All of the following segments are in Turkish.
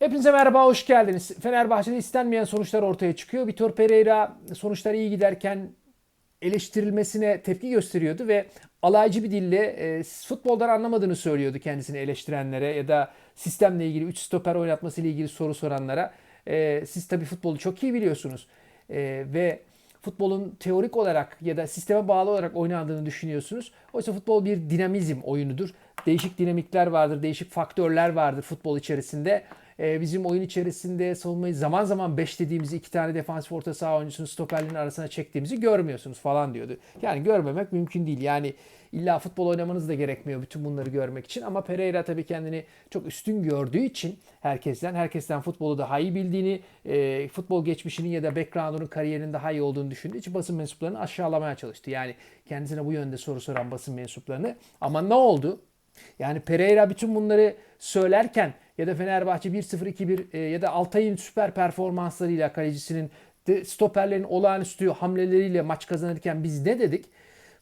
Hepinize merhaba, hoş geldiniz. Fenerbahçe'de istenmeyen sonuçlar ortaya çıkıyor. Vitor Pereira sonuçlar iyi giderken eleştirilmesine tepki gösteriyordu ve alaycı bir dille e, futboldan anlamadığını söylüyordu kendisini eleştirenlere ya da sistemle ilgili 3 stoper oynatması ile ilgili soru soranlara. E, siz tabii futbolu çok iyi biliyorsunuz E, ve futbolun teorik olarak ya da sisteme bağlı olarak oynandığını düşünüyorsunuz. Oysa futbol bir dinamizm oyunudur. Değişik dinamikler vardır, değişik faktörler vardır futbol içerisinde. Ee, bizim oyun içerisinde savunmayı zaman zaman 5 dediğimizi iki tane defansif orta saha oyuncusunu stoperlerin arasına çektiğimizi görmüyorsunuz falan diyordu. Yani görmemek mümkün değil. Yani illa futbol oynamanız da gerekmiyor bütün bunları görmek için. Ama Pereira tabii kendini çok üstün gördüğü için herkesten, herkesten futbolu daha iyi bildiğini, e, futbol geçmişinin ya da background'unun kariyerinin daha iyi olduğunu düşündüğü için basın mensuplarını aşağılamaya çalıştı. Yani kendisine bu yönde soru soran basın mensuplarını. Ama ne oldu? Yani Pereira bütün bunları söylerken ya da Fenerbahçe 1-0 2-1 e, ya da Altay'ın süper performanslarıyla kalecisinin stoperlerin olağanüstü hamleleriyle maç kazanırken biz ne dedik?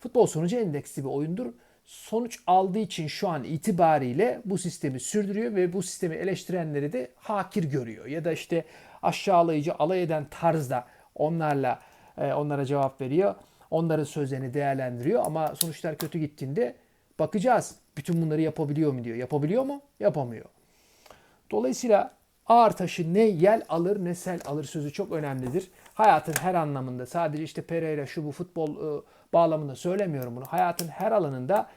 Futbol sonucu endeksli bir oyundur. Sonuç aldığı için şu an itibariyle bu sistemi sürdürüyor ve bu sistemi eleştirenleri de hakir görüyor. Ya da işte aşağılayıcı, alay eden tarzda onlarla e, onlara cevap veriyor. Onların sözlerini değerlendiriyor ama sonuçlar kötü gittiğinde bakacağız. Bütün bunları yapabiliyor mu diyor. Yapabiliyor mu? Yapamıyor. Dolayısıyla ağır taşı ne yel alır ne sel alır sözü çok önemlidir. Hayatın her anlamında sadece işte Pereira şu bu futbol e, bağlamında söylemiyorum bunu. Hayatın her alanında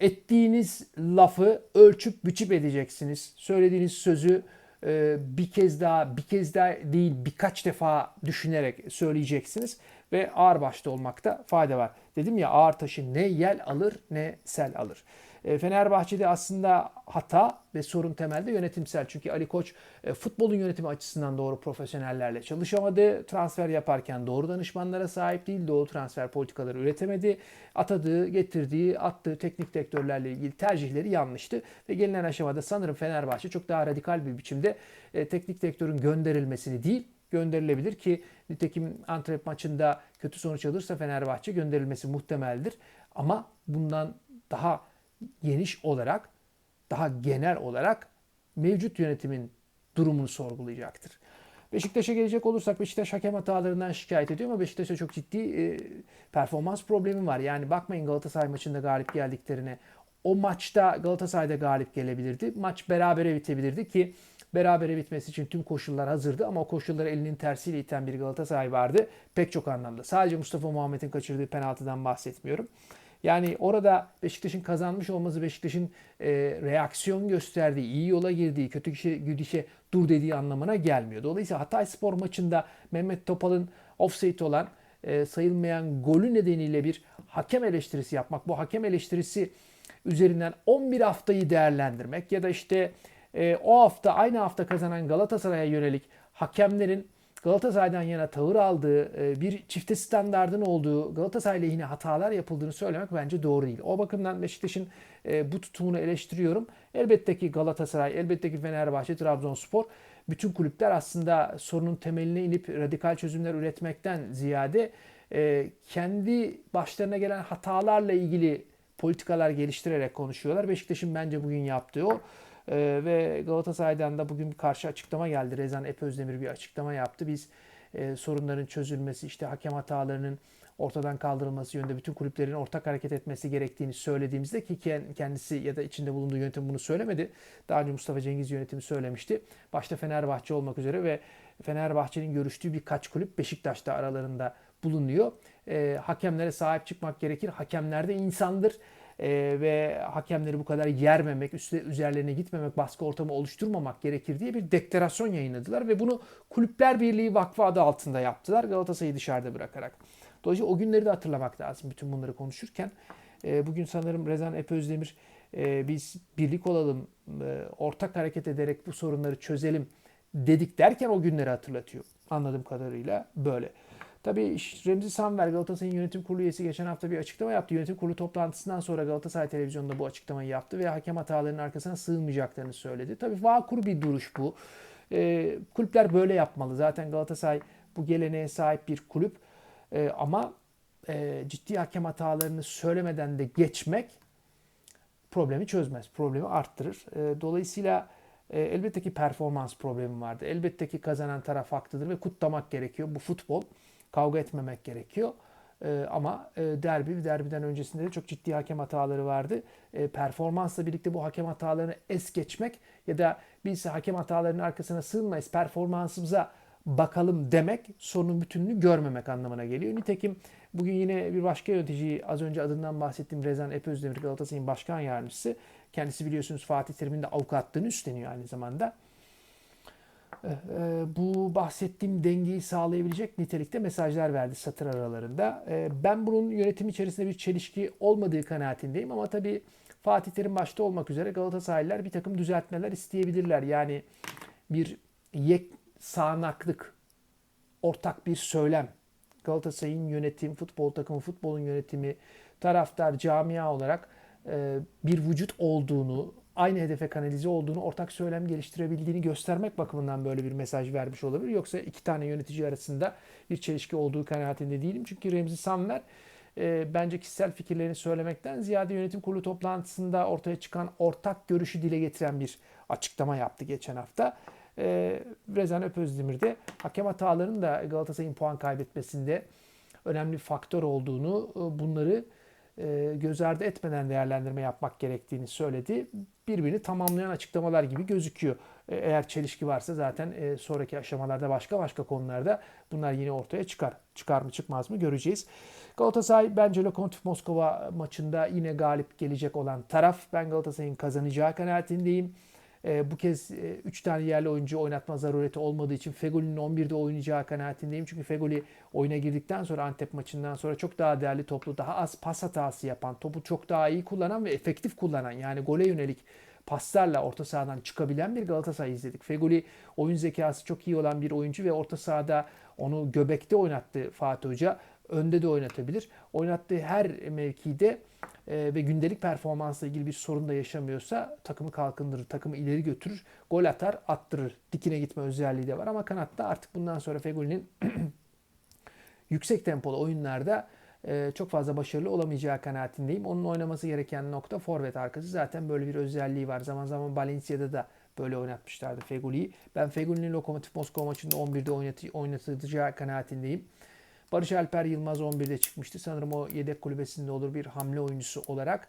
ettiğiniz lafı ölçüp biçip edeceksiniz. Söylediğiniz sözü e, bir kez daha bir kez daha değil birkaç defa düşünerek söyleyeceksiniz ve ağır başta olmakta fayda var. Dedim ya ağır taşı ne yel alır ne sel alır. E, Fenerbahçe'de aslında hata ve sorun temelde yönetimsel. Çünkü Ali Koç e, futbolun yönetimi açısından doğru profesyonellerle çalışamadı. Transfer yaparken doğru danışmanlara sahip değil. Doğru transfer politikaları üretemedi. Atadığı, getirdiği, attığı teknik direktörlerle ilgili tercihleri yanlıştı. Ve gelinen aşamada sanırım Fenerbahçe çok daha radikal bir biçimde e, teknik direktörün gönderilmesini değil, gönderilebilir ki nitekim Antep maçında kötü sonuç alırsa Fenerbahçe gönderilmesi muhtemeldir. Ama bundan daha geniş olarak, daha genel olarak mevcut yönetimin durumunu sorgulayacaktır. Beşiktaş'a gelecek olursak Beşiktaş hakem hatalarından şikayet ediyor ama Beşiktaş'a çok ciddi e, performans problemi var. Yani bakmayın Galatasaray maçında galip geldiklerine. O maçta Galatasaray'da galip gelebilirdi. Maç berabere bitebilirdi ki berabere bitmesi için tüm koşullar hazırdı ama o koşulları elinin tersiyle iten bir Galatasaray vardı. Pek çok anlamda. Sadece Mustafa Muhammed'in kaçırdığı penaltıdan bahsetmiyorum. Yani orada Beşiktaş'ın kazanmış olması Beşiktaş'ın e, reaksiyon gösterdiği, iyi yola girdiği, kötü kişi gidişe dur dediği anlamına gelmiyor. Dolayısıyla Hatay Spor maçında Mehmet Topal'ın offside olan e, sayılmayan golü nedeniyle bir hakem eleştirisi yapmak, bu hakem eleştirisi üzerinden 11 haftayı değerlendirmek ya da işte e, o hafta aynı hafta kazanan Galatasaray'a yönelik hakemlerin Galatasaray'dan yana tavır aldığı, e, bir çifte standardın olduğu, Galatasaray lehine hatalar yapıldığını söylemek bence doğru değil. O bakımdan Beşiktaş'ın e, bu tutumunu eleştiriyorum. Elbette ki Galatasaray, elbette ki Fenerbahçe, Trabzonspor bütün kulüpler aslında sorunun temeline inip radikal çözümler üretmekten ziyade e, kendi başlarına gelen hatalarla ilgili politikalar geliştirerek konuşuyorlar. Beşiktaş'ın bence bugün yaptığı o. Ee, ve Galatasaray'dan da bugün bir karşı açıklama geldi. Rezan Epözdemir bir açıklama yaptı. Biz e, sorunların çözülmesi, işte hakem hatalarının ortadan kaldırılması yönünde bütün kulüplerin ortak hareket etmesi gerektiğini söylediğimizde ki kendisi ya da içinde bulunduğu yönetim bunu söylemedi. Daha önce Mustafa Cengiz yönetimi söylemişti. Başta Fenerbahçe olmak üzere ve Fenerbahçe'nin görüştüğü birkaç kulüp Beşiktaş'ta aralarında bulunuyor. E, hakemlere sahip çıkmak gerekir. Hakemler de insandır e, ve hakemleri bu kadar yermemek, üstüne üzerlerine gitmemek, baskı ortamı oluşturmamak gerekir diye bir deklarasyon yayınladılar ve bunu Kulüpler Birliği Vakfı adı altında yaptılar Galatasaray'ı dışarıda bırakarak. Dolayısıyla o günleri de hatırlamak lazım bütün bunları konuşurken. E, bugün sanırım Rezan Epözdemir e, biz birlik olalım, e, ortak hareket ederek bu sorunları çözelim dedik derken o günleri hatırlatıyor. Anladığım kadarıyla böyle. Tabii Remzi Samver Galatasaray'ın yönetim kurulu üyesi geçen hafta bir açıklama yaptı. Yönetim kurulu toplantısından sonra Galatasaray televizyonunda bu açıklamayı yaptı ve hakem hatalarının arkasına sığınmayacaklarını söyledi. Tabii vakur bir duruş bu. E, kulüpler böyle yapmalı. Zaten Galatasaray bu geleneğe sahip bir kulüp. E, ama e, ciddi hakem hatalarını söylemeden de geçmek problemi çözmez. Problemi arttırır. E, dolayısıyla E, elbette ki performans problemi vardı. Elbette ki kazanan taraf haklıdır ve kutlamak gerekiyor. Bu futbol. Kavga etmemek gerekiyor. E, ama e, derbi, derbiden öncesinde de çok ciddi hakem hataları vardı. E, performansla birlikte bu hakem hatalarını es geçmek ya da biz hakem hatalarının arkasına sığınmayız, performansımıza bakalım demek sorunun bütününü görmemek anlamına geliyor. Nitekim bugün yine bir başka yönetici az önce adından bahsettiğim Rezan Epözdemir Galatasaray'ın başkan yardımcısı. Kendisi biliyorsunuz Fatih Terim'in de avukatlığını üstleniyor aynı zamanda. Ee, bu bahsettiğim dengeyi sağlayabilecek nitelikte mesajlar verdi satır aralarında. Ee, ben bunun yönetim içerisinde bir çelişki olmadığı kanaatindeyim ama tabii Fatih Terim başta olmak üzere Galatasaraylılar bir takım düzeltmeler isteyebilirler. Yani bir yek sağanaklık, ortak bir söylem. Galatasaray'ın yönetim, futbol takımı, futbolun yönetimi, taraftar, camia olarak e, bir vücut olduğunu, aynı hedefe kanalize olduğunu, ortak söylem geliştirebildiğini göstermek bakımından böyle bir mesaj vermiş olabilir. Yoksa iki tane yönetici arasında bir çelişki olduğu kanaatinde değilim. Çünkü Remzi Samver e, bence kişisel fikirlerini söylemekten ziyade yönetim kurulu toplantısında ortaya çıkan ortak görüşü dile getiren bir açıklama yaptı geçen hafta. E, Rezan Öpözdemir de hakem hatalarının da Galatasaray'ın puan kaybetmesinde önemli faktör olduğunu, e, bunları göz ardı etmeden değerlendirme yapmak gerektiğini söyledi. Birbirini tamamlayan açıklamalar gibi gözüküyor. E, eğer çelişki varsa zaten e, sonraki aşamalarda başka başka konularda bunlar yine ortaya çıkar. Çıkar mı çıkmaz mı göreceğiz. Galatasaray bence Lokomotiv Moskova maçında yine galip gelecek olan taraf. Ben Galatasaray'ın kazanacağı kanaatindeyim. E, bu kez 3 e, tane yerli oyuncu oynatma zarureti olmadığı için Fegoli'nin 11'de oynayacağı kanaatindeyim. Çünkü Fegoli oyuna girdikten sonra Antep maçından sonra çok daha değerli toplu, daha az pas hatası yapan, topu çok daha iyi kullanan ve efektif kullanan yani gole yönelik paslarla orta sahadan çıkabilen bir Galatasaray izledik. Fegoli oyun zekası çok iyi olan bir oyuncu ve orta sahada onu göbekte oynattı Fatih Hoca. Önde de oynatabilir. Oynattığı her mevkide e, ve gündelik performansla ilgili bir sorun da yaşamıyorsa takımı kalkındırır, takımı ileri götürür, gol atar, attırır. Dikine gitme özelliği de var ama kanatta artık bundan sonra Fegoli'nin yüksek tempolu oyunlarda e, çok fazla başarılı olamayacağı kanaatindeyim. Onun oynaması gereken nokta forvet arkası. Zaten böyle bir özelliği var. Zaman zaman Valencia'da da böyle oynatmışlardı Fegoli'yi. Ben Fegoli'nin Lokomotiv Moskova maçında 11'de oynat oynatılacağı kanaatindeyim. Barış Alper Yılmaz 11'de çıkmıştı. Sanırım o yedek kulübesinde olur bir hamle oyuncusu olarak.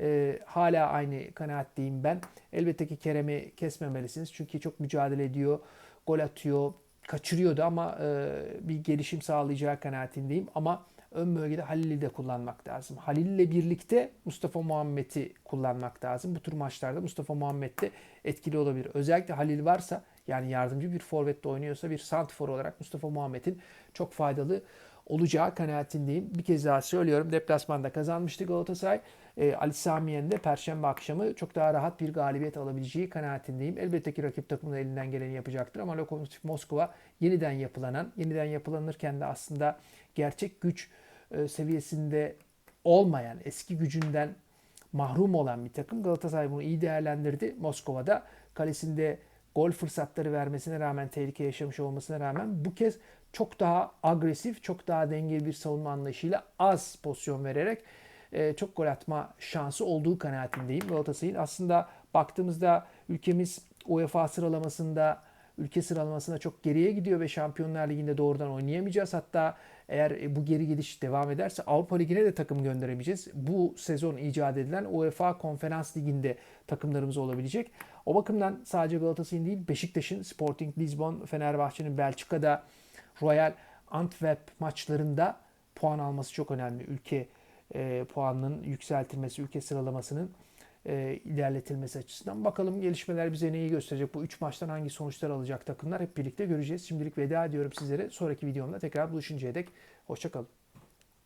E, hala aynı kanaatteyim ben. Elbette ki Kerem'i kesmemelisiniz. Çünkü çok mücadele ediyor, gol atıyor, kaçırıyordu ama e, bir gelişim sağlayacağı kanaatindeyim. Ama ön bölgede Halil'i de kullanmak lazım. Halil ile birlikte Mustafa Muhammed'i kullanmak lazım. Bu tür maçlarda Mustafa Muhammed de etkili olabilir. Özellikle Halil varsa yani yardımcı bir forvette oynuyorsa bir santifor olarak Mustafa Muhammed'in çok faydalı olacağı kanaatindeyim. Bir kez daha söylüyorum. Deplasmanda kazanmıştı Galatasaray. E, Ali Samiyen de Perşembe akşamı çok daha rahat bir galibiyet alabileceği kanaatindeyim. Elbette ki rakip takımın elinden geleni yapacaktır ama Lokomotiv Moskova yeniden yapılanan, yeniden yapılanırken de aslında gerçek güç e, seviyesinde olmayan, eski gücünden mahrum olan bir takım. Galatasaray bunu iyi değerlendirdi. Moskova'da kalesinde gol fırsatları vermesine rağmen, tehlike yaşamış olmasına rağmen bu kez çok daha agresif, çok daha dengeli bir savunma anlayışıyla az pozisyon vererek e, çok gol atma şansı olduğu kanaatindeyim Galatasaray'ın. Aslında baktığımızda ülkemiz UEFA sıralamasında ülke sıralamasında çok geriye gidiyor ve Şampiyonlar Ligi'nde doğrudan oynayamayacağız. Hatta eğer e, bu geri gidiş devam ederse Avrupa Ligi'ne de takım gönderemeyeceğiz. Bu sezon icat edilen UEFA Konferans Ligi'nde takımlarımız olabilecek. O bakımdan sadece Galatasaray'ın değil Beşiktaş'ın, Sporting Lisbon, Fenerbahçe'nin Belçika'da Royal Antwerp maçlarında puan alması çok önemli. Ülke e, puanının yükseltilmesi, ülke sıralamasının e, ilerletilmesi açısından. Bakalım gelişmeler bize neyi gösterecek? Bu 3 maçtan hangi sonuçlar alacak takımlar hep birlikte göreceğiz. Şimdilik veda ediyorum sizlere. Sonraki videomda tekrar buluşuncaya dek hoşçakalın.